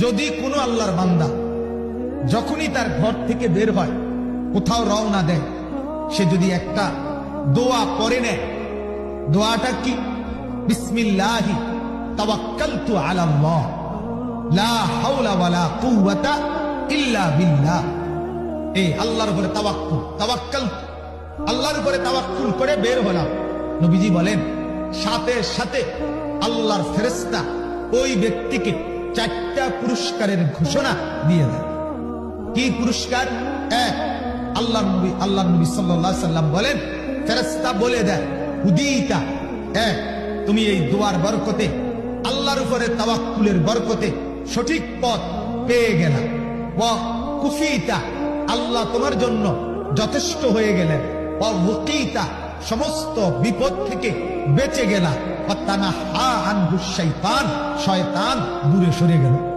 যদি কোনো আল্লাহর বান্দা যখনই তার ঘর থেকে বের হয়, কোথাও রওনা দেয়, সে যদি একটা দোয়া পরে নেয়, দোয়াটা কি? বিসমিল্লাহি তাওয়াক্কালতু আলাল্লাহ, লা হাওলা ওয়ালা কুওয়াতা ইল্লা বিল্লাহ। এই আল্লাহর উপরে তাওয়াক্কুল, তাওয়াক্কাল, আল্লাহর উপরে তাওয়াক্কুল করে বের হলাম। নবীজি বলেন, সাথে সাথে আল্লাহর ফেরেশতা ওই ব্যক্তিকে চারটা পুরস্কারের ঘোষণা দিয়ে দেয়। কি পুরস্কার? এক আল্লাহ নবী আল্লাহ নবী আলাইহি সাল্লাম বলেন, ফেরেশতা বলে দেয় হুদিতা এক তুমি এই দোয়ার বরকতে, আল্লাহর উপরে তাওয়াক্কুলের বরকতে সঠিক পথ পেয়ে গেলাম ওয়া কুফিতা, আল্লাহ তোমার জন্য যথেষ্ট হয়ে গেলেন। ওয়াকিতা সমস্ত বিপদ থেকে বেঁচে গেলা। ওয়া তানাহা আনহু শাইতান শয়তান দূরে সরে গেল।